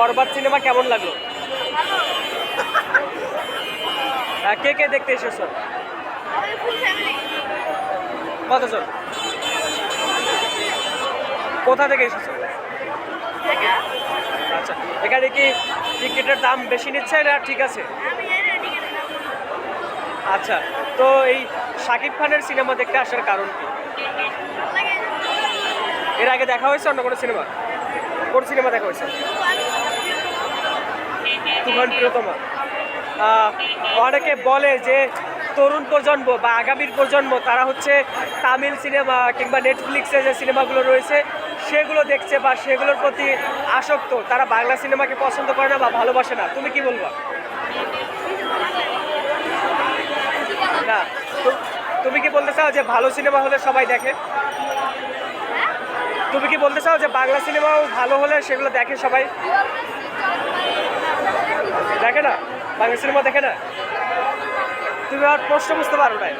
বরবাদ cinema কেমন লাগল? আহ, কে কে দেখতে এসেছ? কতজন? কোথা থেকে এসেছ? আচ্ছা এখানে কি টিকিটের দাম বেশি নিচ্ছে না ঠিক আছে? আচ্ছা তো এই শাকিব খানের সিনেমা দেখতে আসার কারণ কি? এর আগে দেখা হয়েছে অন্য কোনো সিনেমা কোন সিনেমা দেখা হয়েছে? প্রিয়তমা। অনেকে বলে যে তরুণ প্রজন্ম বা আগামীর প্রজন্ম, তারা হচ্ছে তামিল সিনেমা কিংবা নেটফ্লিক্সে যে সিনেমাগুলো রয়েছে, সেগুলো দেখছে বা সেগুলোর প্রতি আসক্ত। তারা বাংলা সিনেমাকে পছন্দ করে না বা ভালোবাসে না। তুমি কি বলবা? না। তুমি কি বলতে চাও যে ভালো সিনেমা হলে সবাই দেখে? তুমি কি বলতে চাও যে বাংলা সিনেমাও ভালো হলে সেগুলো দেখে সবাই? দেখে না? বাংলা সিনেমা দেখে না? তুমি আর প্রশ্ন বুঝতে পারো না